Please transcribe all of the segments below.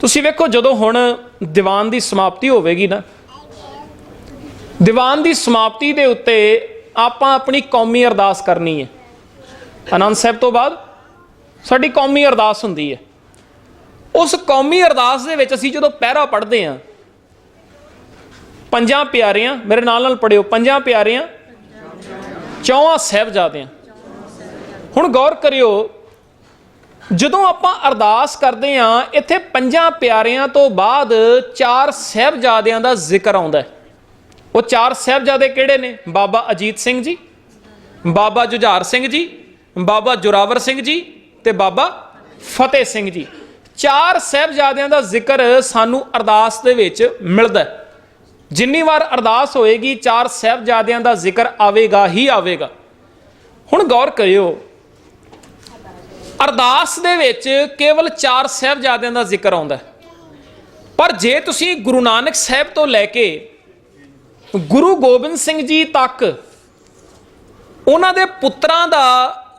ਤੁਸੀਂ ਵੇਖੋ, ਜਦੋਂ ਹੁਣ ਦੀਵਾਨ ਦੀ ਸਮਾਪਤੀ ਹੋਵੇਗੀ ਨਾ, ਦੀਵਾਨ ਦੀ ਸਮਾਪਤੀ ਦੇ ਉੱਤੇ ਆਪਾਂ ਆਪਣੀ ਕੌਮੀ ਅਰਦਾਸ ਕਰਨੀ ਹੈ। ਆਨੰਦ ਸਾਹਿਬ ਤੋਂ ਬਾਅਦ ਸਾਡੀ ਕੌਮੀ ਅਰਦਾਸ ਹੁੰਦੀ ਹੈ। ਉਸ ਕੌਮੀ ਅਰਦਾਸ ਦੇ ਵਿੱਚ ਅਸੀਂ ਜਦੋਂ ਪਹਿਰਾ ਪੜ੍ਹਦੇ ਹਾਂ, ਪੰਜਾਂ ਪਿਆਰਿਆਂ, ਮੇਰੇ ਨਾਲ ਨਾਲ ਪੜਿਓ ਪੰਜਾਂ ਪਿਆਰਿਆਂ, ਚੌਹਾਂ ਸਾਹਿਬਜ਼ਾਦਿਆਂ। ਹੁਣ ਗੌਰ ਕਰਿਓ ਜਦੋਂ ਆਪਾਂ ਅਰਦਾਸ ਕਰਦੇ ਹਾਂ, ਇੱਥੇ ਪੰਜਾਂ ਪਿਆਰਿਆਂ ਤੋਂ ਬਾਅਦ ਚਾਰ ਸਾਹਿਬਜ਼ਾਦਿਆਂ ਦਾ ਜ਼ਿਕਰ ਆਉਂਦਾ ਹੈ। ਉਹ ਚਾਰ ਸਾਹਿਬਜ਼ਾਦੇ ਕਿਹੜੇ ਨੇ? ਬਾਬਾ ਅਜੀਤ ਸਿੰਘ ਜੀ, ਬਾਬਾ ਜੁਝਾਰ ਸਿੰਘ ਜੀ, ਬਾਬਾ ਜੋਰਾਵਰ ਸਿੰਘ ਜੀ ਤੇ ਬਾਬਾ ਫਤਿਹ ਸਿੰਘ ਜੀ। ਚਾਰ ਸਾਹਿਬਜ਼ਾਦਿਆਂ ਦਾ ਜ਼ਿਕਰ ਸਾਨੂੰ ਅਰਦਾਸ ਦੇ ਵਿੱਚ ਮਿਲਦਾ ਹੈ। ਜਿੰਨੀ ਵਾਰ ਅਰਦਾਸ ਹੋਏਗੀ, ਚਾਰ ਸਾਹਿਬਜ਼ਾਦਿਆਂ ਦਾ ਜ਼ਿਕਰ ਆਵੇਗਾ ਹੀ ਆਵੇਗਾ। ਹੁਣ ਗੌਰ ਕਰਿਓ ਅਰਦਾਸ ਦੇ ਵਿੱਚ ਕੇਵਲ ਚਾਰ ਸਾਹਿਬਜ਼ਾਦਿਆਂ ਦਾ ਜ਼ਿਕਰ ਆਉਂਦਾ ਪਰ ਜੇ ਤੁਸੀਂ ਗੁਰੂ ਨਾਨਕ ਸਾਹਿਬ ਤੋਂ ਲੈ ਕੇ ਗੁਰੂ ਗੋਬਿੰਦ ਸਿੰਘ ਜੀ ਤੱਕ ਉਹਨਾਂ ਦੇ ਪੁੱਤਰਾਂ ਦਾ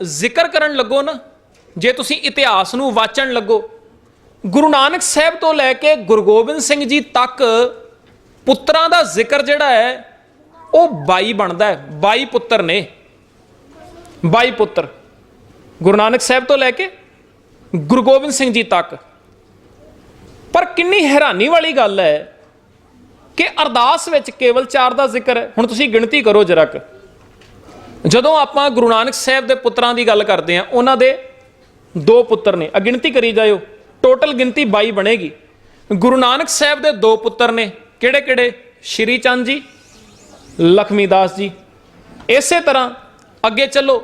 ਜ਼ਿਕਰ ਕਰਨ ਲੱਗੋ ਨਾ, ਜੇ ਤੁਸੀਂ ਇਤਿਹਾਸ ਨੂੰ ਵਾਚਣ ਲੱਗੋ, ਗੁਰੂ ਨਾਨਕ ਸਾਹਿਬ ਤੋਂ ਲੈ ਕੇ ਗੁਰੂ ਗੋਬਿੰਦ ਸਿੰਘ ਜੀ ਤੱਕ ਪੁੱਤਰਾਂ ਦਾ ਜ਼ਿਕਰ ਜਿਹੜਾ ਹੈ, ਉਹ 22 ਬਣਦਾ ਹੈ 22 ਪੁੱਤਰ ਨੇ 22 ਪੁੱਤਰ। ਗੁਰੂ ਨਾਨਕ ਸਾਹਿਬ ਤੋਂ ਲੈ ਕੇ ਗੁਰੂ ਗੋਬਿੰਦ ਸਿੰਘ ਜੀ ਤੱਕ। ਪਰ ਕਿੰਨੀ ਹੈਰਾਨੀ ਵਾਲੀ ਗੱਲ ਹੈ ਕਿ ਅਰਦਾਸ ਵਿੱਚ ਕੇਵਲ ਚਾਰ ਦਾ ਜ਼ਿਕਰ ਹੈ। ਹੁਣ ਤੁਸੀਂ ਗਿਣਤੀ ਕਰੋ ਜਰਾ ਕੁ। ਜਦੋਂ ਆਪਾਂ ਗੁਰੂ ਨਾਨਕ ਸਾਹਿਬ ਦੇ ਪੁੱਤਰਾਂ ਦੀ ਗੱਲ ਕਰਦੇ ਹਾਂ, ਉਹਨਾਂ ਦੇ ਦੋ ਪੁੱਤਰ ਨੇ। ਆ ਗਿਣਤੀ ਕਰੀ ਜਾਇਓ। ਟੋਟਲ ਗਿਣਤੀ 22 ਬਣੇਗੀ। ਗੁਰੂ ਨਾਨਕ ਸਾਹਿਬ ਦੇ ਦੋ ਪੁੱਤਰ ਨੇ। ਕਿਹੜੇ ਕਿਹੜੇ? ਸ਼੍ਰੀ ਚੰਦ ਜੀ, ਲਖਮੀ ਦਾਸ ਜੀ। ਇਸੇ ਤਰ੍ਹਾਂ ਅੱਗੇ ਚੱਲੋ।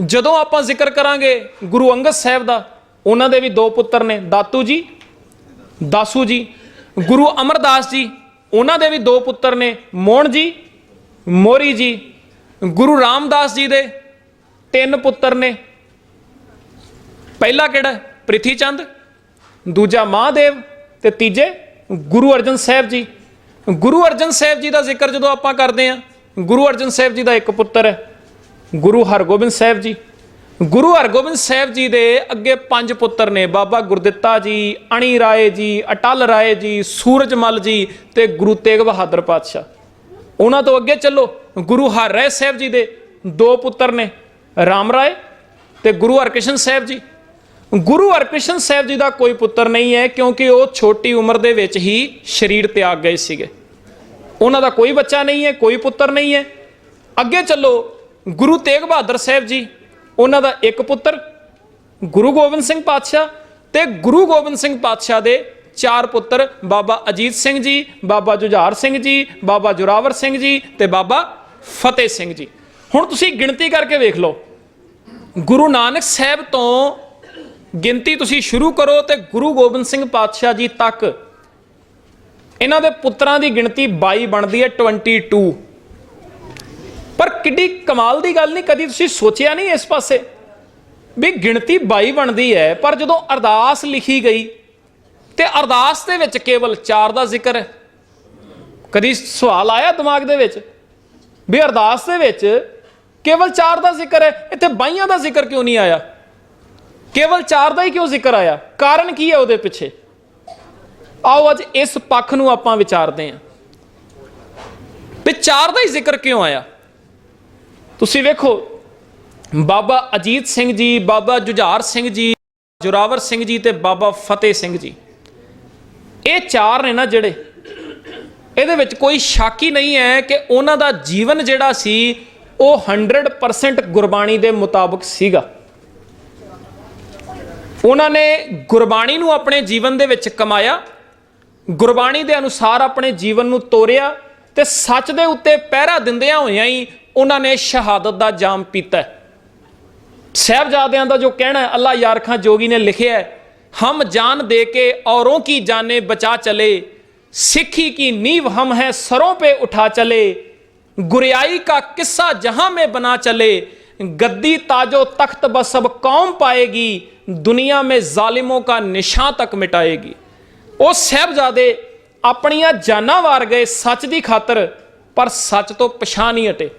ਜਦੋਂ ਆਪਾਂ ਜ਼ਿਕਰ ਕਰਾਂਗੇ ਗੁਰੂ ਅੰਗਦ ਸਾਹਿਬ ਦਾ, ਉਹਨਾਂ ਦੇ ਵੀ ਦੋ ਪੁੱਤਰ ਨੇ, ਦਾਤੂ ਜੀ, ਦਾਸੂ ਜੀ, ਗੁਰੂ ਅਮਰਦਾਸ ਜੀ, ਉਹਨਾਂ ਦੇ ਵੀ ਦੋ ਪੁੱਤਰ ਨੇ ਮੋਹਣ ਜੀ, ਮੋਰੀ ਜੀ, ਗੁਰੂ ਰਾਮਦਾਸ ਜੀ ਦੇ ਤਿੰਨ ਪੁੱਤਰ ਨੇ। ਪਹਿਲਾ ਕਿਹੜਾ? ਪ੍ਰਿਥੀ ਚੰਦ ਦੂਜਾ ਮਹਾਦੇਵ ਤੇ ਤੀਜੇ ਗੁਰੂ ਅਰਜਨ ਸਾਹਿਬ ਜੀ। ਗੁਰੂ ਅਰਜਨ ਸਾਹਿਬ ਜੀ ਦਾ ਜ਼ਿਕਰ ਜਦੋਂ ਆਪਾਂ ਕਰਦੇ ਹਾਂ, ਗੁਰੂ ਅਰਜਨ ਸਾਹਿਬ ਜੀ ਦਾ ਇੱਕ ਪੁੱਤਰ ਹੈ। ਗੁਰੂ ਹਰਗੋਬਿੰਦ ਸਾਹਿਬ ਜੀ। ਗੁਰੂ ਹਰਗੋਬਿੰਦ ਸਾਹਿਬ ਜੀ ਦੇ ਅੱਗੇ ਪੰਜ ਪੁੱਤਰ ਨੇ, ਬਾਬਾ ਗੁਰਦਿੱਤਾ ਜੀ, ਅਣੀ ਰਾਏ ਜੀ, ਅਟਲ ਰਾਏ ਜੀ, ਸੂਰਜਮਲ ਜੀ ਤੇ ਗੁਰੂ ਤੇਗ ਬਹਾਦਰ ਪਾਤਸ਼ਾਹ। ਉਹਨਾਂ ਤੋਂ ਅੱਗੇ ਚੱਲੋ, ਗੁਰੂ ਹਰਿ ਸਾਹਿਬ ਜੀ ਦੇ ਦੋ ਪੁੱਤਰ ਨੇ, ਰਾਮ ਰਾਏ ਤੇ ਗੁਰੂ ਹਰਕ੍ਰਿਸ਼ਨ ਸਾਹਿਬ ਜੀ। ਗੁਰੂ ਹਰਕ੍ਰਿਸ਼ਨ ਸਾਹਿਬ ਜੀ ਦਾ ਕੋਈ ਪੁੱਤਰ ਨਹੀਂ ਹੈ, ਕਿਉਂਕਿ ਉਹ ਛੋਟੀ ਉਮਰ ਦੇ ਵਿੱਚ ਹੀ ਸਰੀਰ ਤਿਆਗ ਗਏ ਸੀਗੇ। ਉਹਨਾਂ ਦਾ ਕੋਈ ਬੱਚਾ ਨਹੀਂ ਹੈ, ਕੋਈ ਪੁੱਤਰ ਨਹੀਂ ਹੈ। ਅੱਗੇ ਚੱਲੋ ਗੁਰੂ ਤੇਗ ਬਹਾਦਰ ਸਾਹਿਬ ਜੀ, ਉਹਨਾਂ ਦਾ ਇੱਕ ਪੁੱਤਰ, ਗੁਰੂ ਗੋਬਿੰਦ ਸਿੰਘ ਪਾਤਸ਼ਾਹ ਤੇ ਗੁਰੂ ਗੋਬਿੰਦ ਸਿੰਘ ਪਾਤਸ਼ਾਹ ਦੇ ਚਾਰ ਪੁੱਤਰ, ਬਾਬਾ ਅਜੀਤ ਸਿੰਘ ਜੀ, ਬਾਬਾ ਜੁਝਾਰ ਸਿੰਘ ਜੀ, ਬਾਬਾ ਜੋਰਾਵਰ ਸਿੰਘ ਜੀ ਤੇ ਬਾਬਾ ਫਤਿਹ ਸਿੰਘ ਜੀ। ਹੁਣ ਤੁਸੀਂ ਗਿਣਤੀ ਕਰਕੇ ਵੇਖ ਲਓ। ਗੁਰੂ ਨਾਨਕ ਸਾਹਿਬ ਤੋਂ ਗਿਣਤੀ ਤੁਸੀਂ ਸ਼ੁਰੂ ਕਰੋ ਤੇ ਗੁਰੂ ਗੋਬਿੰਦ ਸਿੰਘ ਪਾਤਸ਼ਾਹ ਜੀ ਤੱਕ। ਇਹਨਾਂ ਦੇ ਪੁੱਤਰਾਂ ਦੀ ਗਿਣਤੀ 22 ਬਣਦੀ ਹੈ 22 ਪਰ ਕਿੱਡੀ ਕਮਾਲ ਦੀ ਗੱਲ ਨਹੀਂ, ਕਦੀ ਤੁਸੀਂ ਸੋਚਿਆ ਨਹੀਂ ਇਸ ਪਾਸੇ? ਵੀ ਗਿਣਤੀ 22 ਬਣਦੀ ਹੈ, ਪਰ ਜਦੋਂ ਅਰਦਾਸ ਲਿਖੀ ਗਈ, ਤੇ ਅਰਦਾਸ ਦੇ ਵਿੱਚ ਕੇਵਲ 4 ਦਾ ਜ਼ਿਕਰ ਹੈ। ਕਦੀ ਸਵਾਲ ਆਇਆ ਦਿਮਾਗ ਦੇ ਵਿੱਚ? ਵੀ ਅਰਦਾਸ ਦੇ ਵਿੱਚ ਕੇਵਲ 4 ਦਾ ਜ਼ਿਕਰ ਹੈ, ਇੱਥੇ 22 ਦਾ ਜ਼ਿਕਰ ਕਿਉਂ ਨਹੀਂ ਆਇਆ? ਕੇਵਲ 4 ਦਾ ਹੀ ਕਿਉਂ ਜ਼ਿਕਰ ਆਇਆ? ਕਾਰਨ ਕੀ ਹੈ ਉਹਦੇ ਪਿੱਛੇ? ਆਓ ਅੱਜ ਇਸ ਪੱਖ ਨੂੰ ਆਪਾਂ ਵਿਚਾਰਦੇ ਹਾਂ। ਵੀ 4 ਦਾ ਹੀ ਜ਼ਿਕਰ ਕਿਉਂ ਆਇਆ? ਤੁਸੀਂ ਵੇਖੋ, ਬਾਬਾ ਅਜੀਤ ਸਿੰਘ ਜੀ, ਬਾਬਾ ਜੁਝਾਰ ਸਿੰਘ ਜੀ, ਜੋਰਾਵਰ ਸਿੰਘ ਜੀ ਤੇ ਬਾਬਾ ਫਤਿਹ ਸਿੰਘ ਜੀ। ਇਹ ਚਾਰ ਨੇ ਨਾ ਜਿਹੜੇ, ਇਹਦੇ ਵਿੱਚ ਕੋਈ ਸ਼ੱਕ ਹੀ ਨਹੀਂ ਹੈ ਕਿ ਉਹਨਾਂ ਦਾ ਜੀਵਨ ਜਿਹੜਾ ਸੀ, ਉਹ 100% ਗੁਰਬਾਣੀ ਦੇ ਮੁਤਾਬਕ ਸੀਗਾ। ਉਹਨਾਂ ਨੇ ਗੁਰਬਾਣੀ ਨੂੰ ਆਪਣੇ ਜੀਵਨ ਦੇ ਵਿੱਚ ਕਮਾਇਆ, ਗੁਰਬਾਣੀ ਦੇ ਅਨੁਸਾਰ ਆਪਣੇ ਜੀਵਨ ਨੂੰ ਤੋਰਿਆ ਤੇ ਸੱਚ ਦੇ ਉੱਤੇ ਪਹਿਰਾ ਦਿੰਦਿਆਂ ਹੋਇਆਂ ਹੀ ਉਹਨਾਂ ਨੇ ਸ਼ਹਾਦਤ ਦਾ ਜਾਮ ਪੀਤਾ ਸਹਿਬਜ਼ਾਦਿਆਂ ਦਾ ਜੋ ਕਹਿਣਾ ਹੈ ਅੱਲਾ ਯਾਰ ਖਾਂ ਜੋਗੀ ਨੇ ਲਿਖਿਆ ਹੈ, ਹਮ ਜਾਨ ਦੇ ਕੇ ਔਰੋਂ ਕੀ ਜਾਨੇ ਬਚਾ ਚਲੇ, ਸਿੱਖੀ ਕੀ ਨੀਂਵ ਹਮ ਹੈ ਸਰੋਂ ਪੇ ਉਠਾ ਚਲੇ, ਗੁਰਿਆਈ ਕਾ ਕਿੱਸਾ ਜਹਾਂ में ਬਣਾ ਚਲੇ, ਗੱਦੀ ਤਾਜੋ ਤਖਤ बस सब कौम पाएगी ਦੁਨੀਆ ਮੇ ਜ਼ਾਲਿਮੋਂ का ਨਿਸ਼ਾਨ ਤੱਕ ਮਿਟਾਏਗੀ। ਉਹ ਸਹਿਬਜ਼ਾਦੇ, ਆਪਣੀਆਂ ਜਾਨਾਂ ਵਾਰ ਗਏ ਸੱਚ ਦੀ ਖਾਤਰ, ਪਰ ਸੱਚ ਤੋਂ ਪਛਾਣ ਨਹੀਂ ਹਟੇ।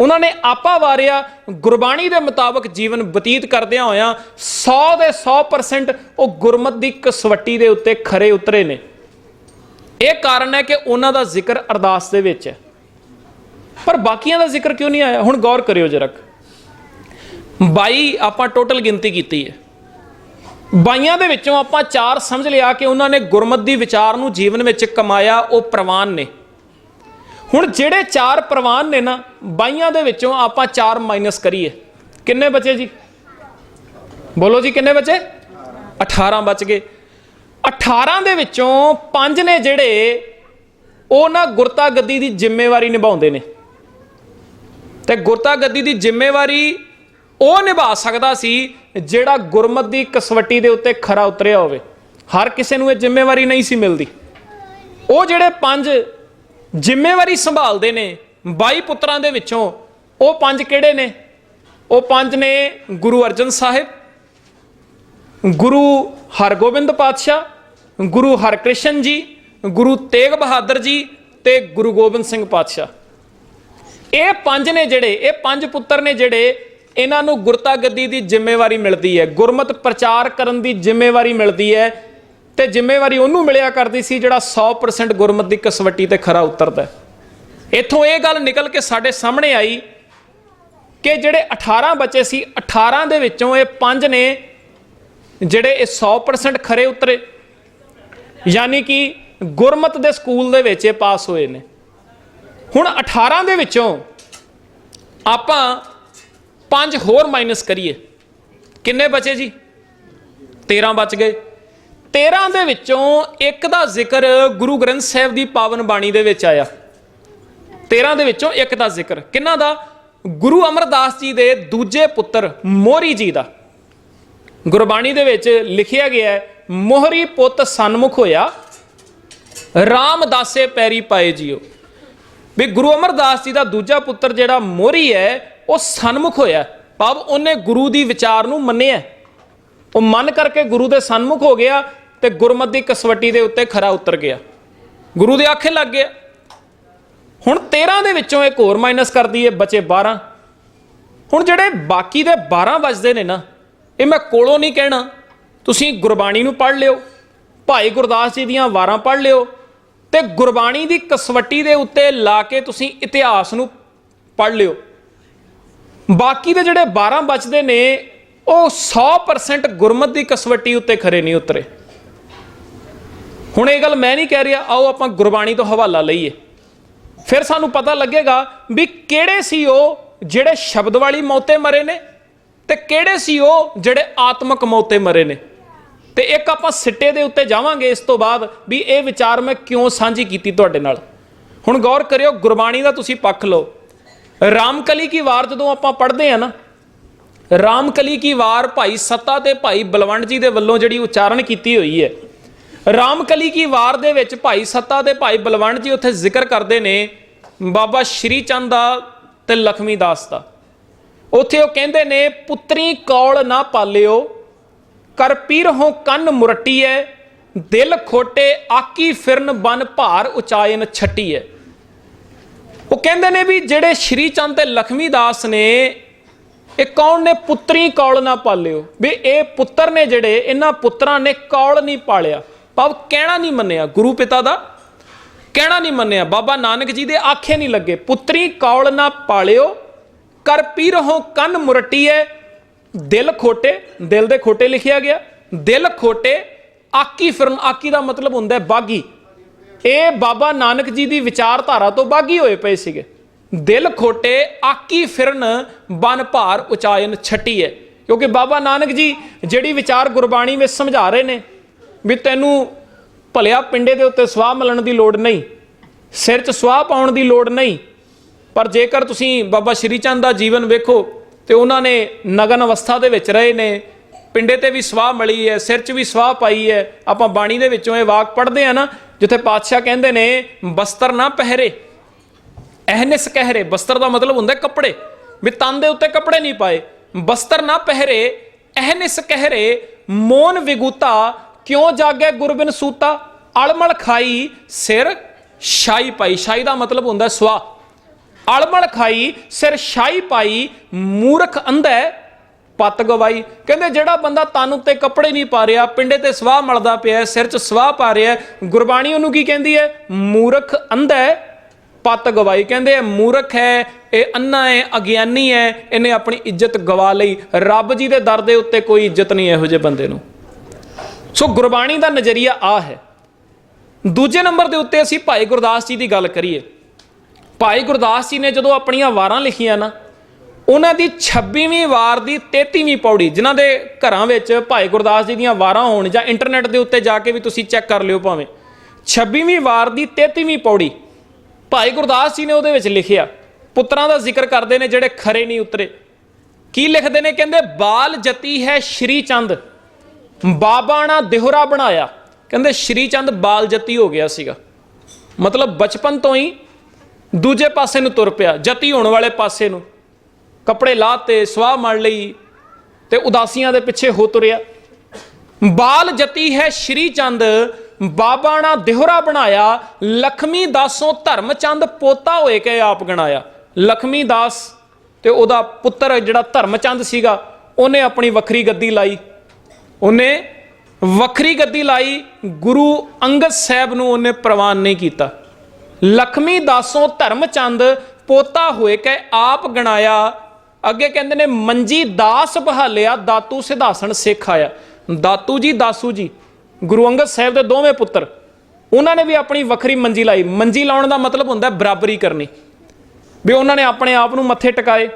ਉਹਨਾਂ ਨੇ ਆਪਾ ਵਾਰਿਆ, ਗੁਰਬਾਣੀ ਦੇ ਮੁਤਾਬਕ ਜੀਵਨ ਬਤੀਤ ਕਰਦਿਆਂ ਹੋਇਆਂ 100 ਦੇ 100% ਉਹ ਗੁਰਮਤ ਦੀ ਕਸਵੱਟੀ ਦੇ ਉੱਤੇ ਖਰੇ ਉਤਰੇ ਨੇ। ਇਹ ਕਾਰਨ ਹੈ ਕਿ ਉਹਨਾਂ ਦਾ ਜ਼ਿਕਰ ਅਰਦਾਸ ਦੇ ਵਿੱਚ ਹੈ। ਪਰ ਬਾਕੀਆਂ ਦਾ ਜ਼ਿਕਰ ਕਿਉਂ ਨਹੀਂ ਆਇਆ? ਹੁਣ ਗੌਰ ਕਰਿਓ ਜਰਕ 22 ਆਪਾਂ ਟੋਟਲ ਗਿਣਤੀ ਕੀਤੀ ਹੈ। ਬਾਈਆਂ ਦੇ ਵਿੱਚੋਂ ਆਪਾਂ ਚਾਰ ਸਮਝ ਲਿਆ ਕਿ ਉਹਨਾਂ ਨੇ ਗੁਰਮਤ ਦੀ ਵਿਚਾਰ ਨੂੰ ਜੀਵਨ ਵਿੱਚ ਕਮਾਇਆ, ਉਹ ਪ੍ਰਵਾਨ ਨੇ। ਹੁਣ ਜਿਹੜੇ ਚਾਰ ਪ੍ਰਵਾਨ ਨੇ ਨਾ, ਬਾਈਆਂ ਦੇ ਵਿੱਚੋਂ ਆਪਾਂ ਚਾਰ ਮਾਈਨਸ ਕਰੀਏ। ਕਿੰਨੇ ਬਚੇ ਜੀ? ਬੋਲੋ ਜੀ, ਕਿੰਨੇ ਬਚੇ? 18 ਬਚ ਗਏ। 18 ਦੇ ਵਿੱਚੋਂ ਪੰਜ ਨੇ ਜਿਹੜੇ, ਉਹ ਨਾ ਗੁਰਤਾ ਗੱਦੀ ਦੀ ਜ਼ਿੰਮੇਵਾਰੀ ਨਿਭਾਉਂਦੇ ਨੇ। ਤੇ ਗੁਰਤਾ ਗੱਦੀ ਦੀ ਜ਼ਿੰਮੇਵਾਰੀ ਉਹ ਨਿਭਾ ਸਕਦਾ ਸੀ ਜਿਹੜਾ ਗੁਰਮਤ ਦੀ ਕਸਵੱਟੀ ਦੇ ਉੱਤੇ ਖਰਾ ਉਤਰਿਆ ਹੋਵੇ। ਹਰ ਕਿਸੇ ਨੂੰ ਇਹ ਜ਼ਿੰਮੇਵਾਰੀ ਨਹੀਂ ਸੀ ਮਿਲਦੀ। ਉਹ ਜਿਹੜੇ ਪੰਜ ਜ਼ਿੰਮੇਵਾਰੀ ਸੰਭਾਲਦੇ ਨੇ 22 ਪੁੱਤਰਾਂ ਦੇ ਵਿੱਚੋਂ ਉਹ ਪੰਜ ਕਿਹੜੇ ਨੇ? ਉਹ ਪੰਜ ਨੇ ਗੁਰੂ ਅਰਜਨ ਸਾਹਿਬ, ਗੁਰੂ ਹਰਗੋਬਿੰਦ ਪਾਤਸ਼ਾਹ, ਗੁਰੂ ਹਰਕ੍ਰਿਸ਼ਨ ਜੀ, ਗੁਰੂ ਤੇਗ ਬਹਾਦਰ ਜੀ ਤੇ ਗੁਰੂ ਗੋਬਿੰਦ ਸਿੰਘ ਪਾਤਸ਼ਾਹ। ਇਹ ਪੰਜ ਨੇ ਜਿਹੜੇ, ਇਹ ਪੰਜ ਪੁੱਤਰ ਨੇ ਜਿਹੜੇ ਇਹਨਾਂ ਨੂੰ ਗੁਰਤਾ ਗੱਦੀ ਦੀ ਜ਼ਿੰਮੇਵਾਰੀ ਮਿਲਦੀ ਹੈ, ਗੁਰਮਤ ਪ੍ਰਚਾਰ ਕਰਨ ਦੀ ਜ਼ਿੰਮੇਵਾਰੀ ਮਿਲਦੀ ਹੈ ਤੇ ਜ਼ਿੰਮੇਵਾਰੀ ਉਹਨੂੰ ਮਿਲਿਆ ਕਰਦੀ ਸੀ ਜਿਹੜਾ 100% ਗੁਰਮਤ ਦੀ ਕਸਵੱਟੀ ਤੇ ਖਰਾ ਉਤਰਦਾ ਇੱਥੋਂ ਇਹ ਗੱਲ ਨਿਕਲ ਕੇ ਸਾਡੇ ਸਾਹਮਣੇ ਆਈ ਕਿ ਜਿਹੜੇ 18 ਬੱਚੇ ਸੀ 18 ਦੇ ਵਿੱਚੋਂ ਇਹ ਪੰਜ ਨੇ ਜਿਹੜੇ ਇਹ 100% ਖਰੇ ਉਤਰੇ। ਯਾਨੀ ਕਿ ਗੁਰਮਤ ਦੇ ਸਕੂਲ ਦੇ ਵਿੱਚ ਇਹ ਪਾਸ ਹੋਏ ਨੇ। ਹੁਣ 18 ਦੇ ਵਿੱਚੋਂ ਆਪਾਂ ਪੰਜ ਹੋਰ ਮਾਈਨਸ ਕਰੀਏ। ਕਿੰਨੇ ਬਚੇ ਜੀ? 13 ਬਚ ਗਏ। 13 ਦੇ ਵਿੱਚੋਂ ਇੱਕ ਦਾ ਜ਼ਿਕਰ ਗੁਰੂ ਗ੍ਰੰਥ ਸਾਹਿਬ ਦੀ ਪਾਵਨ ਬਾਣੀ ਦੇ ਵਿੱਚ ਆਇਆ। 13 ਦੇ ਵਿੱਚੋਂ ਇੱਕ ਦਾ ਜ਼ਿਕਰ। ਕਿੰਨਾ ਦਾ? ਗੁਰੂ ਅਮਰਦਾਸ ਜੀ ਦੇ ਦੂਜੇ ਪੁੱਤਰ ਮੋਹਰੀ ਜੀ ਦਾ। ਗੁਰਬਾਣੀ ਦੇ ਵਿੱਚ ਲਿਖਿਆ ਗਿਆ ਹੈ, ਮੋਹਰੀ ਪੁੱਤ ਸਨਮੁਖ ਹੋਇਆ, ਰਾਮਦਾਸੇ ਪੈਰੀ ਪਾਏ ਜੀਓ। ਵੀ ਗੁਰੂ ਅਮਰਦਾਸ ਜੀ ਦਾ ਦੂਜਾ ਪੁੱਤਰ ਜਿਹੜਾ ਮੋਹਰੀ ਹੈ, ਉਹ ਸਨਮੁਖ ਹੋਇਆ। ਭਾਵ ਉਹਨੇ ਗੁਰੂ ਦੀ ਵਿਚਾਰ ਨੂੰ ਮੰਨਿਆ। ਉਹ ਮੰਨ ਕਰਕੇ ਗੁਰੂ ਦੇ ਸਨਮੁਖ ਹੋ ਗਿਆ ਤੇ ਗੁਰਮਤ ਦੀ ਕਸਵੱਟੀ ਦੇ ਉੱਤੇ ਖਰਾ ਉਤਰ ਗਿਆ। ਗੁਰੂ ਦੇ ਆਖੇ ਲੱਗ ਗਿਆ, ਹੁਣ 13 ਦੇ ਵਿੱਚੋਂ ਇੱਕ ਹੋਰ ਮਾਈਨਸ ਕਰਦੀ ਹੈ ਬਚੇ 12 ਹੁਣ ਜਿਹੜੇ ਬਾਕੀ ਦੇ 12 ਵੱਜਦੇ ਨੇ ਨਾ, ਇਹ ਮੈਂ ਕੋਲੋਂ ਨਹੀਂ ਕਹਿਣਾ। ਤੁਸੀਂ ਗੁਰਬਾਣੀ ਨੂੰ ਪੜ੍ਹ ਲਿਓ, ਭਾਈ ਗੁਰਦਾਸ ਜੀ ਦੀਆਂ ਵਾਰਾਂ ਪੜ੍ਹ ਲਿਓ ਤੇ ਗੁਰਬਾਣੀ ਦੀ ਕਸਵੱਟੀ ਦੇ ਉੱਤੇ ਲਾ ਕੇ ਤੁਸੀਂ ਇਤਿਹਾਸ ਨੂੰ ਪੜ੍ਹ ਲਿਓ। ਬਾਕੀ ਦੇ ਜਿਹੜੇ 12 ਬਚਦੇ ਨੇ, ਉਹ 100% ਗੁਰਮਤ ਦੀ ਕਸਵੱਟੀ ਉੱਤੇ ਖਰੇ ਨਹੀਂ ਉਤਰੇ। ਹੁਣ ਇਹ ਗੱਲ ਮੈਂ ਨਹੀਂ ਕਹਿ ਰਿਹਾ, ਆਓ ਆਪਾਂ ਗੁਰਬਾਣੀ ਤੋਂ ਹਵਾਲਾ ਲਈਏ। ਫਿਰ ਸਾਨੂੰ ਪਤਾ ਲੱਗੇਗਾ ਵੀ ਕਿਹੜੇ ਸੀ ਉਹ ਜਿਹੜੇ ਸ਼ਬਦ ਵਾਲੀ ਮੌਤੇ ਮਰੇ ਨੇ ਤੇ ਕਿਹੜੇ ਸੀ ਉਹ ਜਿਹੜੇ ਆਤਮਕ ਮੌਤੇ ਮਰੇ ਨੇ। ਤੇ ਇੱਕ ਆਪਾਂ ਸਿੱਟੇ ਦੇ ਉੱਤੇ ਜਾਵਾਂਗੇ ਇਸ ਤੋਂ ਬਾਅਦ ਵੀ ਇਹ ਵਿਚਾਰ ਮੈਂ ਕਿਉਂ ਸਾਂਝੀ ਕੀਤੀ ਤੁਹਾਡੇ ਨਾਲ। ਹੁਣ ਗੌਰ ਕਰਿਓ, ਗੁਰਬਾਣੀ ਦਾ ਤੁਸੀਂ ਪੱਖ ਲਓ। ਰਾਮਕਲੀ ਕੀ ਵਾਰ ਜਦੋਂ ਆਪਾਂ ਪੜ੍ਹਦੇ ਆ ਨਾ, ਰਾਮਕਲੀ ਕੀ ਵਾਰ ਭਾਈ ਸੱਤਾ ਤੇ ਭਾਈ ਬਲਵੰਡ ਜੀ ਦੇ ਵੱਲੋਂ ਜਿਹੜੀ ਉਚਾਰਨ ਕੀਤੀ ਹੋਈ ਹੈ ਰਾਮਕਲੀ ਕੀ ਵਾਰ ਦੇ ਵਿੱਚ ਭਾਈ ਸੱਤਾ ਤੇ ਭਾਈ ਬਲਵੰਡ ਜੀ ਉੱਥੇ ਜ਼ਿਕਰ ਕਰਦੇ ਨੇ ਬਾਬਾ ਸ਼੍ਰੀ ਚੰਦ ਦਾ ਤੇ ਲਖਮੀ ਦਾਸ ਦਾ। ਉੱਥੇ ਉਹ ਕਹਿੰਦੇ ਨੇ, ਪੁੱਤਰੀ ਕੌਲ ਨਾ ਪਾਲਿਓ, ਕਰ ਪੀਰਹੋਂ ਕੰਨ ਮੁਰੱਟੀ ਮੁਰਟੀਐ, ਦਿਲ ਖੋਟੇ ਆਕੀ ਫਿਰਨ ਬਨ ਭਾਰ ਉਚਾਇਨ ਛੱਟੀ ਛੱਟੀਐ। ਉਹ ਕਹਿੰਦੇ ਨੇ ਵੀ ਜਿਹੜੇ ਸ਼੍ਰੀ ਚੰਦ ਤੇ ਲਖਮੀ ਦਾਸ ਨੇ, ਇਹ ਕੌਣ ਨੇ? ਪੁੱਤਰੀ ਕੌਲ ਨਾ ਪਾਲਿਓ। ਵੀ ਇਹ ਪੁੱਤਰ ਨੇ ਜਿਹੜੇ, ਇਹਨਾਂ ਪੁੱਤਰਾਂ ਨੇ ਕੌਲ ਨਹੀਂ ਪਾਲਿਆ। ਭਾਵ ਕਹਿਣਾ ਨਹੀਂ ਮੰਨਿਆ, ਗੁਰੂ ਪਿਤਾ ਦਾ ਕਹਿਣਾ ਨਹੀਂ ਮੰਨਿਆ, ਬਾਬਾ ਨਾਨਕ ਜੀ ਦੇ ਆਖੇ ਨਹੀਂ ਲੱਗੇ, ਪੁੱਤਰੀ ਕੌਲ ਨਾ ਪਾਲਿਓ, ਕਰ ਪੀ ਰਹੋ ਕੰਨ ਮੁਰਟੀਐ ਦਿਲ ਖੋਟੇ, ਦਿਲ ਦੇ ਖੋਟੇ ਲਿਖਿਆ ਗਿਆ, ਦਿਲ ਖੋਟੇ, ਆਕੀ ਫਿਰਨ, ਆਕੀ ਦਾ ਮਤਲਬ ਹੁੰਦਾ ਹੈ ਬਾਗੀ। ਇਹ ਬਾਬਾ ਨਾਨਕ ਜੀ ਦੀ ਵਿਚਾਰਧਾਰਾ ਤੋਂ ਬਾਗੀ ਹੋਏ ਪਏ ਸੀਗੇ। ਦਿਲ ਖੋਟੇ, ਆਕੀ ਫਿਰਨ, ਬਨ ਭਾਰ ਉਚਾਇਨ ਛੱਟੀ ਹੈ ਕਿਉਂਕਿ ਬਾਬਾ ਨਾਨਕ ਜੀ ਜਿਹੜੀ ਵਿਚਾਰ ਗੁਰਬਾਣੀ ਵਿੱਚ ਸਮਝਾ ਰਹੇ ਨੇ ਵੀ ਤੈਨੂੰ ਭਲਿਆ ਪਿੰਡੇ ਦੇ ਉੱਤੇ ਸਵਾਹ ਮਲਣ ਦੀ ਲੋੜ ਨਹੀਂ, ਸਿਰ 'ਚ ਸਵਾਹ ਪਾਉਣ ਦੀ ਲੋੜ ਨਹੀਂ, ਪਰ ਜੇਕਰ ਤੁਸੀਂ ਬਾਬਾ ਸ਼੍ਰੀ ਚੰਦ ਦਾ ਜੀਵਨ ਵੇਖੋ ਤੇ ਉਹਨਾਂ ਨੇ ਨਗਨ ਅਵਸਥਾ ਦੇ ਵਿੱਚ ਰਹੇ ਨੇ, ਪਿੰਡੇ ਤੇ ਵੀ ਸਵਾਹ ਮਲੀ ਹੈ, ਸਿਰ 'ਚ ਵੀ ਸਵਾਹ ਪਾਈ ਹੈ, ਆਪਾਂ ਬਾਣੀ ਦੇ ਵਿੱਚੋਂ ਇਹ ਵਾਕ ਪੜ੍ਹਦੇ ਆ ਨਾ, ਜਿੱਥੇ ਪਾਤਸ਼ਾਹ ਕਹਿੰਦੇ ਨੇ, ਬਸਤਰ ਨਾ ਪਹਿਰੇ ਅਹਨਿਸ ਕਹਿਰੇ ਬਸਤਰ ਦਾ ਮਤਲਬ ਹੁੰਦਾ ਕੱਪੜੇ, ਵੀ ਤਨ ਦੇ ਉੱਤੇ ਕੱਪੜੇ ਨਹੀਂ ਪਾਏ, ਬਸਤਰ ਨਾ ਪਹਿਰੇ ਅਹਨਿਸ ਕਹਿਰੇ, ਮੋਨ ਵਿਗੂਤਾ ਕਿਉਂ ਜਾਗੇ ਗੁਰਬਿਨ ਸੂਤਾ? ਅਲਮਲ ਖਾਈ ਸਿਰ ਸ਼ਾਈ ਪਾਈ। ਸ਼ਾਈ ਦਾ ਮਤਲਬ ਹੁੰਦਾ ਹੈ ਸਵਾ ਅਲਮਲ ਖਾਈ ਸਿਰ ਸ਼ਾਈ ਪਾਈ, ਮੂਰਖ ਅੰਧੈ ਪਤ ਗਵਾਈ। ਕਹਿੰਦੇ ਜਿਹੜਾ ਬੰਦਾ ਤਨ ਉੱਤੇ ਕੱਪੜੇ ਨਹੀਂ ਪਾ ਰਿਹਾ, ਪਿੰਡੇ ਤੇ ਸਵਾਹ ਮਲਦਾ ਪਿਆ ਸਿਰ 'ਚ ਸਵਾਹ ਪਾ ਰਿਹਾ ਗੁਰਬਾਣੀ ਉਹਨੂੰ ਕੀ ਕਹਿੰਦੀ ਹੈ? ਮੂਰਖ ਅੰਧਾ ਪਤ ਗਵਾਈ। ਕਹਿੰਦੇ ਇਹ ਮੂਰਖ ਹੈ, ਇਹ ਅੰਨਾ ਹੈ, ਅਗਿਆਨੀ ਹੈ, ਇਹਨੇ ਆਪਣੀ ਇੱਜ਼ਤ ਗਵਾ ਲਈ। ਰੱਬ ਜੀ ਦੇ ਦਰ ਦੇ ਉੱਤੇ ਕੋਈ ਇੱਜ਼ਤ ਨਹੀਂ ਇਹੋ ਜਿਹੇ ਬੰਦੇ ਨੂੰ। ਸੋ ਗੁਰਬਾਣੀ ਦਾ ਨਜ਼ਰੀਆ ਆ ਹੈ। ਦੂਜੇ ਨੰਬਰ ਦੇ ਉੱਤੇ ਅਸੀਂ ਭਾਈ ਗੁਰਦਾਸ ਜੀ ਦੀ ਗੱਲ ਕਰੀਏ। ਭਾਈ ਗੁਰਦਾਸ ਜੀ ਨੇ ਜਦੋਂ ਆਪਣੀਆਂ ਵਾਰਾਂ ਲਿਖੀਆਂ ਨਾ, ਉਹਨਾਂ ਦੀ 26ਵੀਂ ਵਾਰ ਦੀ 33ਵੀਂ ਪੌੜੀ, ਜਿਨ੍ਹਾਂ ਦੇ ਘਰਾਂ ਵਿੱਚ ਭਾਈ ਗੁਰਦਾਸ ਜੀ ਦੀਆਂ ਵਾਰਾਂ ਹੋਣ ਜਾਂ ਇੰਟਰਨੈਟ ਦੇ ਉੱਤੇ ਜਾ ਕੇ ਵੀ ਤੁਸੀਂ ਚੈੱਕ ਕਰ ਲਿਓ ਭਾਵੇਂ 26ਵੀਂ ਵਾਰ ਦੀ 33ਵੀਂ ਪੌੜੀ ਭਾਈ ਗੁਰਦਾਸ ਜੀ ਨੇ ਉਹਦੇ ਵਿੱਚ ਲਿਖਿਆ। ਪੁੱਤਰਾਂ ਦਾ ਜ਼ਿਕਰ ਕਰਦੇ ਨੇ ਜਿਹੜੇ ਖਰੇ ਨਹੀਂ ਉਤਰੇ। ਕੀ ਲਿਖਦੇ ਨੇ? ਕਹਿੰਦੇ, ਬਾਲ ਜਤੀ ਹੈ ਸ਼੍ਰੀ ਚੰਦ। ਬਾਬਾ ਨਾ ਦਿਹਰਾ ਬਣਾਇਆ। ਕਹਿੰਦੇ ਸ਼੍ਰੀ ਚੰਦ ਬਾਲ ਜਤੀ ਹੋ ਗਿਆ ਸੀਗਾ। ਮਤਲਬ ਬਚਪਨ ਤੋਂ ਹੀ ਦੂਜੇ ਪਾਸੇ ਨੂੰ ਤੁਰ ਪਿਆ, ਜਤੀ ਹੋਣ ਵਾਲੇ ਪਾਸੇ ਨੂੰ। ਕੱਪੜੇ ਲਾਤੇ ਸਵਾਹ ਮੜ ਲਈ ਤੇ ਉਦਾਸੀਆਂ ਦੇ ਪਿੱਛੇ ਹੋ ਤੁਰਿਆ। ਬਾਲ ਜਤੀ ਹੈ ਸ਼੍ਰੀ ਚੰਦ, ਬਾਬਾ ਨਾ ਦਿਹਰਾ ਬਣਾਇਆ। ਲਖਮੀ ਦਾਸੋਂ ਧਰਮਚੰਦ ਪੋਤਾ ਹੋਏ ਕੇ ਆਪ ਗਣਾਇਆ। ਲਖਮੀ ਦਾਸ ਤੇ ਉਹਦਾ ਪੁੱਤਰ ਜਿਹੜਾ ਧਰਮਚੰਦ ਸੀਗਾ, ਉਹਨੇ ਆਪਣੀ ਵੱਖਰੀ ਗੱਦੀ ਲਾਈ। ਉਹਨੇ ਵੱਖਰੀ ਗੱਦੀ ਲਾਈ, ਗੁਰੂ ਅੰਗਦ ਸਾਹਿਬ ਨੂੰ ਉਹਨੇ ਪ੍ਰਵਾਨ ਨਹੀਂ ਕੀਤਾ। ਲਖਮੀ ਦਾਸੋਂ ਧਰਮਚੰਦ ਪੋਤਾ ਹੋਏ ਕੇ ਆਪ ਗਣਾਇਆ। ਅੱਗੇ ਕਹਿੰਦੇ ਨੇ, ਮੰਜੀ ਦਾਸ ਬਹਾਲਿਆ, ਦਾਤੂ ਸਿਧਾਸਣ ਸਿੱਖ ਆਇਆ। ਦਾਤੂ ਜੀ, ਦਾਸੂ ਜੀ, ਗੁਰੂ ਅੰਗਦ ਸਾਹਿਬ ਦੇ ਦੋਵੇਂ ਪੁੱਤਰ। ਉਹਨਾਂ ਨੇ ਵੀ ਆਪਣੀ ਵੱਖਰੀ ਮੰਜੀ ਲਾਈ। ਮੰਜੀ ਲਾਉਣ ਦਾ ਮਤਲਬ ਹੁੰਦਾ ਬਰਾਬਰੀ ਕਰਨੀ। ਵੀ ਉਹਨਾਂ ਨੇ ਆਪਣੇ ਆਪ ਨੂੰ ਮੱਥੇ ਟਿਕਾਏ।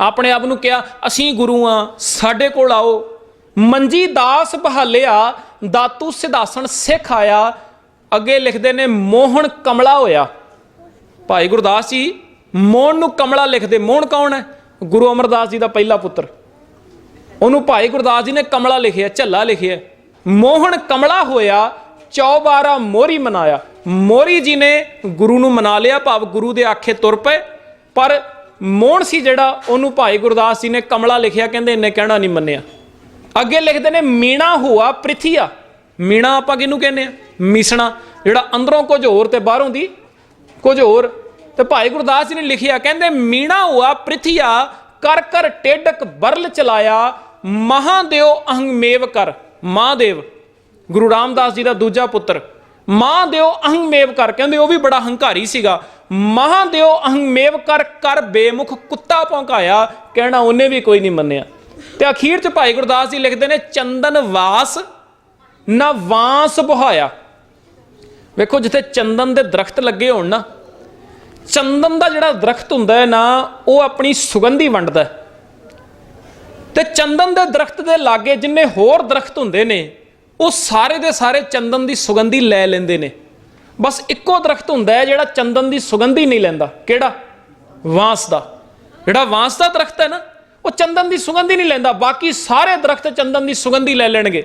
ਆਪਣੇ ਆਪ ਨੂੰ ਕਿਹਾ, ਅਸੀਂ ਗੁਰੂ ਆ, ਸਾਡੇ ਕੋਲ ਆਓ। ਮੰਜੀ ਦਾਸ ਬਹਾਲਿਆ, ਦਾਤੂ ਸਿਧਾਸਣ ਸਿੱਖ ਆਇਆ, ਅੱਗੇ ਲਿਖਦੇ ਨੇ ਮੋਹਨ ਕਮਲਾ ਹੋਇਆ। ਭਾਈ ਗੁਰਦਾਸ ਜੀ ਮੋਹਨ ਨੂੰ ਕਮਲਾ ਲਿਖਦੇ ਮੋਹਨ ਕੌਣ ਹੈ? ਗੁਰੂ ਅਮਰਦਾਸ ਜੀ ਦਾ ਪਹਿਲਾ ਪੁੱਤਰ। ਉਹਨੂੰ ਭਾਈ ਗੁਰਦਾਸ ਜੀ ਨੇ ਕਮਲਾ ਲਿਖਿਆ, ਝੱਲਾ ਲਿਖਿਆ। ਮੋਹਨ ਕਮਲਾ ਹੋਇਆ, ਚੌਬਾਰਾ ਮੋਰੀ ਮਨਾਇਆ। ਮੋਰੀ ਜੀ ਨੇ ਗੁਰੂ ਨੂੰ ਮਨਾ ਲਿਆ, ਭਾਵ ਗੁਰੂ ਦੇ ਆਖੇ ਤੁਰ ਪਏ। ਪਰ ਮੋਹਨ ਸੀ ਜਿਹੜਾ, ਉਹਨੂੰ ਭਾਈ ਗੁਰਦਾਸ ਜੀ ਨੇ ਕਮਲਾ ਲਿਖਿਆ, ਕਹਿੰਦੇ ਇੰਨੇ ਕਹਿਣਾ ਨਹੀਂ ਮੰਨਿਆ। ਅੱਗੇ ਲਿਖਦੇ ਨੇ, ਮੀਣਾ ਹੋਆ ਪ੍ਰਿਥੀਆ। ਮੀਣਾ ਆਪਾਂ ਕਿਹਨੂੰ ਕਹਿੰਦੇ ਆ? ਮਿਸਣਾ, ਜਿਹੜਾ ਅੰਦਰੋਂ ਕੁਝ ਹੋਰ ਤੇ ਬਾਹਰੋਂ ਦੀ ਕੁਝ ਹੋਰ। ਤੇ ਭਾਈ ਗੁਰਦਾਸ ਜੀ ਨੇ ਲਿਖਿਆ, ਕਹਿੰਦੇ ਮੀਣਾ ਹੋਆ ਪ੍ਰਿਥੀਆ ਕਰ ਕਰ ਟੇਡਕ ਬਰਲ ਚਲਾਇਆ, ਮਹਾਦੇਵ ਅਹੰਮੇਵ ਕਰ। ਮਹਾਦੇਵ, ਗੁਰੂ ਰਾਮਦਾਸ ਜੀ ਦਾ ਦੂਜਾ ਪੁੱਤਰ। ਮਹਾਦੇਵ ਅਹੰਮੇਵ ਕਰ, ਕਹਿੰਦੇ ਉਹ ਵੀ ਬੜਾ ਹੰਕਾਰੀ ਸੀਗਾ। ਮਹਾਦੇਵ ਅਹੰਮੇਵ ਕਰ ਕਰ ਬੇਮੁਖ ਕੁੱਤਾ ਭੌਂਕਾਇਆ, ਕਹਿਣਾ ਉਹਨੇ ਵੀ ਕੋਈ ਨਹੀਂ ਮੰਨਿਆ। ਤੇ ਅਖੀਰ ਚ ਭਾਈ ਗੁਰਦਾਸ ਜੀ ਲਿਖਦੇ ਨੇ, ਚੰਦਨ ਵਾਸ ਨਾ ਵਾਂਸ ਬੁਹਾਇਆ। ਵੇਖੋ, ਜਿੱਥੇ ਚੰਦਨ ਦੇ ਦਰਖਤ ਲੱਗੇ ਹੋਣ ਨਾ, ਚੰਦਨ ਦਾ ਜਿਹੜਾ ਦਰਖਤ ਹੁੰਦਾ ਹੈ ਨਾ, ਉਹ ਆਪਣੀ ਸੁਗੰਧੀ ਵੰਡਦਾ ਹੈ। ਤੇ ਚੰਦਨ ਦੇ ਦਰਖਤ ਦੇ ਲਾਗੇ ਜਿੰਨੇ ਹੋਰ ਦਰਖਤ ਹੁੰਦੇ ਨੇ, ਉਹ ਸਾਰੇ ਦੇ ਸਾਰੇ ਚੰਦਨ ਦੀ ਸੁਗੰਧੀ ਲੈ ਲੈਂਦੇ ਨੇ। ਬਸ ਇੱਕੋ ਦਰਖਤ ਹੁੰਦਾ ਹੈ ਜਿਹੜਾ ਚੰਦਨ ਦੀ ਸੁਗੰਧੀ ਨਹੀਂ ਲੈਂਦਾ। ਕਿਹੜਾ? ਵਾਂਸ ਦਾ। ਜਿਹੜਾ ਵਾਂਸ ਦਾ ਦਰਖਤ ਹੈ ਨਾ ਉਹ ਚੰਦਨ ਦੀ ਸੁਗੰਧੀ ਨਹੀਂ ਲੈਂਦਾ, ਬਾਕੀ ਸਾਰੇ ਦਰਖਤ ਚੰਦਨ ਦੀ ਸੁਗੰਧੀ ਲੈ ਲੈਣਗੇ।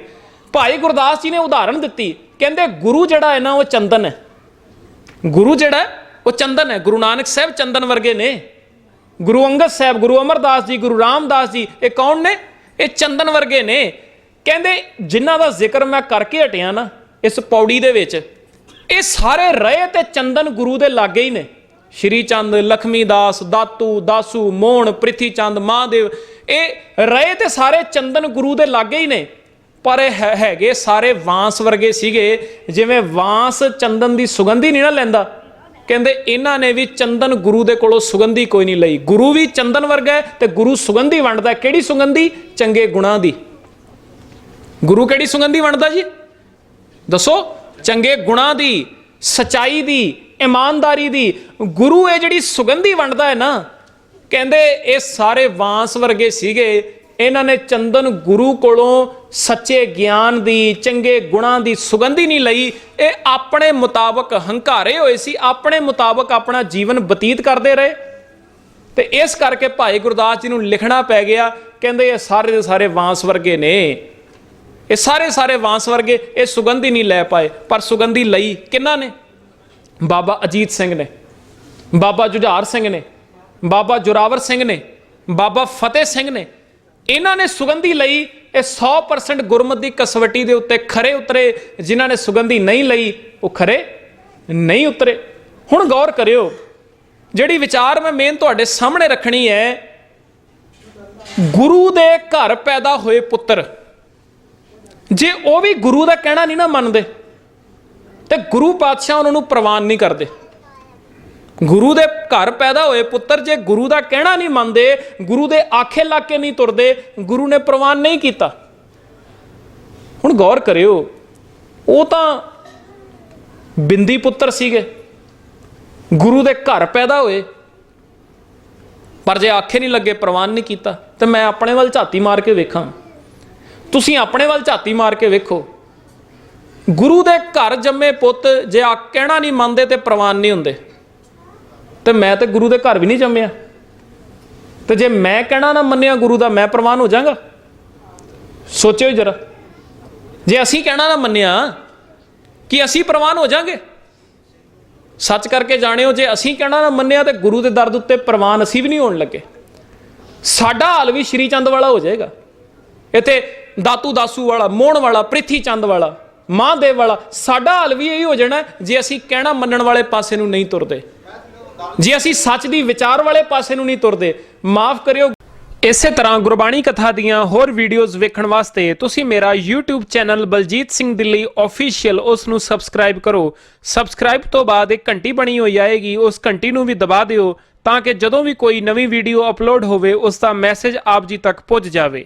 ਭਾਈ ਗੁਰਦਾਸ ਜੀ ਨੇ ਉਦਾਹਰਣ ਦਿੱਤੀ, ਕਹਿੰਦੇ ਗੁਰੂ ਜਿਹੜਾ ਹੈ ਨਾ, ਉਹ ਚੰਦਨ ਹੈ। ਗੁਰੂ ਜਿਹੜਾ ਉਹ ਚੰਦਨ ਹੈ। ਗੁਰੂ ਨਾਨਕ ਸਾਹਿਬ ਚੰਦਨ ਵਰਗੇ ਨੇ। ਗੁਰੂ ਅੰਗਦ ਸਾਹਿਬ, ਗੁਰੂ ਅਮਰਦਾਸ ਜੀ, ਗੁਰੂ ਰਾਮਦਾਸ ਜੀ, ਇਹ ਕੌਣ ਨੇ? ਇਹ ਚੰਦਨ ਵਰਗੇ ਨੇ। ਕਹਿੰਦੇ ਜਿਨ੍ਹਾਂ ਦਾ ਜ਼ਿਕਰ ਮੈਂ ਕਰਕੇ ਹਟਿਆ ਨਾ, ਇਸ ਪੌੜੀ ਦੇ ਵਿੱਚ, ਇਹ ਸਾਰੇ ਰਹੇ ਤੇ ਚੰਦਨ ਗੁਰੂ ਦੇ ਲਾਗੇ ਹੀ ਨੇ। ਸ਼੍ਰੀ ਚੰਦ, ਲਖਮੀ ਦਾਸ, ਦਾਤੂ, ਦਾਸੂ, ਮੋਹਣ, ਪ੍ਰਿਥੀ ਚੰਦ, ਮਹਾਦੇਵ, ਇਹ ਰਹੇ ਤੇ ਸਾਰੇ ਚੰਦਨ ਗੁਰੂ ਦੇ ਲਾਗੇ ਹੀ ਨੇ। ਪਰ ਇਹ ਹੈਗੇ ਸਾਰੇ ਵਾਂਸ ਵਰਗੇ ਸੀਗੇ, ਜਿਵੇਂ ਵਾਂਸ ਚੰਦਨ ਦੀ ਸੁਗੰਧੀ ਨਹੀਂ ਨਾ ਲੈਂਦਾ। ਕਹਿੰਦੇ ਇਹਨਾਂ ਨੇ ਵੀ ਚੰਦਨ ਗੁਰੂ ਦੇ ਕੋਲੋਂ ਸੁਗੰਧੀ ਕੋਈ ਨਹੀਂ ਲਈ। ਗੁਰੂ ਵੀ ਚੰਦਨ ਵਰਗਾ ਹੈ ਤੇ ਗੁਰੂ ਸੁਗੰਧੀ ਵੰਡਦਾ ਕਿਹੜੀ ਸੁਗੰਧੀ? ਚੰਗੇ ਗੁਣਾਂ ਦੀ। ਗੁਰੂ ਕਿਹੜੀ ਸੁਗੰਧੀ ਵੰਡਦਾ ਜੀ? ਦੱਸੋ, ਚੰਗੇ ਗੁਣਾਂ ਦੀ, ਸਚਾਈ ਦੀ ਇਮਾਨਦਾਰੀ ਦੀ। ਗੁਰੂ ਇਹ ਜਿਹੜੀ ਸੁਗੰਧੀ ਵੰਡਦਾ ਹੈ ਨਾ, ਕਹਿੰਦੇ ਇਹ ਸਾਰੇ ਵਾਂਸ ਵਰਗੇ ਸੀਗੇ। ਇਹਨਾਂ ਨੇ ਚੰਦਨ ਗੁਰੂ ਕੋਲੋਂ ਸੱਚੇ ਗਿਆਨ ਦੀ, ਚੰਗੇ ਗੁਣਾਂ ਦੀ ਸੁਗੰਧੀ ਨਹੀਂ ਲਈ। ਇਹ ਆਪਣੇ ਮੁਤਾਬਕ ਹੰਕਾਰੇ ਹੋਏ ਸੀ, ਆਪਣੇ ਮੁਤਾਬਕ ਆਪਣਾ ਜੀਵਨ ਬਤੀਤ ਕਰਦੇ ਰਹੇ। ਤੇ ਇਸ ਕਰਕੇ ਭਾਈ ਗੁਰਦਾਸ ਜੀ ਨੂੰ ਲਿਖਣਾ ਪੈ ਗਿਆ, ਕਹਿੰਦੇ ਇਹ ਸਾਰੇ ਦੇ ਸਾਰੇ ਵਾਂਸ ਵਰਗੇ ਨੇ। ਇਹ ਸਾਰੇ ਸਾਰੇ ਵਾਂਸ ਵਰਗੇ, ਇਹ ਸੁਗੰਧੀ ਨਹੀਂ ਲੈ ਪਾਏ। ਪਰ ਸੁਗੰਧੀ ਲਈ ਕਿਹਨਾਂ ਨੇ? ਬਾਬਾ ਅਜੀਤ ਸਿੰਘ ਨੇ, ਬਾਬਾ ਜੁਝਾਰ ਸਿੰਘ ਨੇ, ਬਾਬਾ ਜੁਰਾਵਰ ਸਿੰਘ ਨੇ, ਬਾਬਾ ਫਤਿਹ ਸਿੰਘ ਨੇ, ਇਹਨਾਂ ਨੇ ਸੁਗੰਧੀ ਲਈ ਇਹ 100% ਗੁਰਮਤ ਦੀ ਕਸਵਟੀ ਦੇ ਉੱਤੇ ਖਰੇ ਉਤਰੇ, ਜਿਨ੍ਹਾਂ ਨੇ ਸੁਗੰਧੀ ਨਹੀਂ ਲਈ, ਉਹ ਖਰੇ ਨਹੀਂ ਉਤਰੇ। ਹੁਣ ਗੌਰ ਕਰਿਓ, ਜਿਹੜੀ ਵਿਚਾਰ ਮੈਂ ਮੇਨ ਤੁਹਾਡੇ ਸਾਹਮਣੇ ਰੱਖਣੀ ਹੈ, ਗੁਰੂ ਦੇ ਘਰ ਪੈਦਾ ਹੋਏ ਪੁੱਤਰ। ਜੇ ਉਹ ਵੀ ਗੁਰੂ ਦਾ ਕਹਿਣਾ ਨਹੀਂ ਨਾ ਮੰਨਦੇ ਤੇ ਗੁਰੂ ਪਾਤਸ਼ਾਹ ਉਹਨਾਂ ਨੂੰ ਪ੍ਰਵਾਨ ਨਹੀਂ ਕਰਦੇ। ਗੁਰੂ ਦੇ ਘਰ ਪੈਦਾ ਹੋਏ ਪੁੱਤਰ ਜੇ ਗੁਰੂ ਦਾ ਕਹਿਣਾ ਨਹੀਂ ਮੰਨਦੇ, ਗੁਰੂ ਦੇ ਆਖੇ ਲਾ ਕੇ ਨਹੀਂ ਤੁਰਦੇ, ਗੁਰੂ ਨੇ ਪ੍ਰਵਾਨ ਨਹੀਂ ਕੀਤਾ। ਹੁਣ ਗੌਰ ਕਰਿਓ, ਉਹ ਤਾਂ ਬਿੰਦੀ ਪੁੱਤਰ ਸੀਗੇ। ਗੁਰੂ ਦੇ ਘਰ ਪੈਦਾ ਹੋਏ, ਪਰ ਜੇ ਆਖੇ ਨਹੀਂ ਲੱਗੇ, ਪ੍ਰਵਾਨ ਨਹੀਂ ਕੀਤਾ, ਤੇ ਮੈਂ ਆਪਣੇ ਵੱਲ ਝਾਤੀ ਮਾਰ ਕੇ ਵੇਖਾਂ। ਤੁਸੀਂ ਆਪਣੇ ਵੱਲ ਝਾਤੀ ਮਾਰ ਕੇ ਵੇਖੋ। ਗੁਰੂ ਦੇ ਘਰ ਜੰਮੇ ਪੁੱਤ ਜੇ ਆ ਕਹਿਣਾ ਨਹੀਂ ਮੰਨਦੇ ਤੇ ਪ੍ਰਵਾਨ ਨਹੀਂ ਹੁੰਦੇ। ਤੇ ਮੈਂ ਤੇ ਗੁਰੂ ਦੇ ਘਰ ਵੀ ਨਹੀਂ ਜੰਮਿਆ। ਤੇ ਜੇ ਮੈਂ ਕਹਿਣਾ ਨਾ ਮੰਨਿਆ ਗੁਰੂ ਦਾ, ਮੈਂ ਪ੍ਰਵਾਨ ਹੋ ਜਾਵਾਂਗਾ ਸੋਚਿਓ ਜਰਾ। ਜੇ ਅਸੀਂ ਕਹਿਣਾ ਨਾ ਮੰਨਿਆ ਕਿ ਅਸੀਂ ਪ੍ਰਵਾਨ ਹੋ ਜਾਾਂਗੇ। ਸੱਚ ਕਰਕੇ ਜਾਣਿਓ, ਜੇ ਅਸੀਂ ਕਹਿਣਾ ਨਾ ਮੰਨਿਆ ਤੇ ਗੁਰੂ ਦੇ ਦਰਦ ਉੱਤੇ ਪ੍ਰਵਾਨ ਅਸੀਂ ਵੀ ਨਹੀਂ ਹੋਣ ਲੱਗੇ। ਸਾਡਾ ਹਾਲ ਵੀ ਸ਼੍ਰੀ ਚੰਦ ਵਾਲਾ ਹੋ ਜਾਏਗਾ। ਇੱਥੇ ਦਾਤੂ ਦਾਸੂ ਵਾਲਾ, ਮੋਹਣ ਵਾਲਾ, ਪ੍ਰਿਥੀ ਚੰਦ ਵਾਲਾ ਮਹਾਂਦੇਵ ਵਾਲਾ, ਸਾਡਾ ਹਾਲ ਵੀ ਇਹੀ ਹੋ ਜਾਣਾ ਜੇ ਅਸੀਂ ਕਹਿਣਾ ਮੰਨਣ ਵਾਲੇ ਪਾਸੇ ਨੂੰ ਨਹੀਂ ਤੁਰਦੇ। ਜੇ ਅਸੀਂ ਸੱਚ ਦੀ ਵਿਚਾਰ ਵਾਲੇ ਪਾਸੇ ਨੂੰ ਨਹੀਂ ਤੁਰਦੇ, ਮਾਫ ਕਰਿਓ। ਇਸੇ ਤਰ੍ਹਾਂ ਗੁਰਬਾਣੀ ਕਥਾ ਦੀਆਂ ਹੋਰ ਵੀਡੀਓਜ਼ ਵੇਖਣ ਵਾਸਤੇ ਤੁਸੀਂ ਮੇਰਾ YouTube channel Baljeet Singh Delhi official ਉਸ ਨੂੰ ਸਬਸਕ੍ਰਾਈਬ ਕਰੋ। ਸਬਸਕ੍ਰਾਈਬ ਤੋਂ ਬਾਅਦ ਇੱਕ ਘੰਟੀ ਬਣੀ ਹੋਈ ਆਏਗੀ, ਉਸ ਘੰਟੀ ਨੂੰ ਵੀ ਦਬਾ ਦਿਓ ਤਾਂ ਕਿ ਜਦੋਂ ਵੀ ਕੋਈ ਨਵੀਂ ਵੀਡੀਓ ਅਪਲੋਡ ਹੋਵੇ, ਉਸ ਦਾ ਮੈਸੇਜ ਆਪ ਜੀ ਤੱਕ ਪਹੁੰਚ ਜਾਵੇ।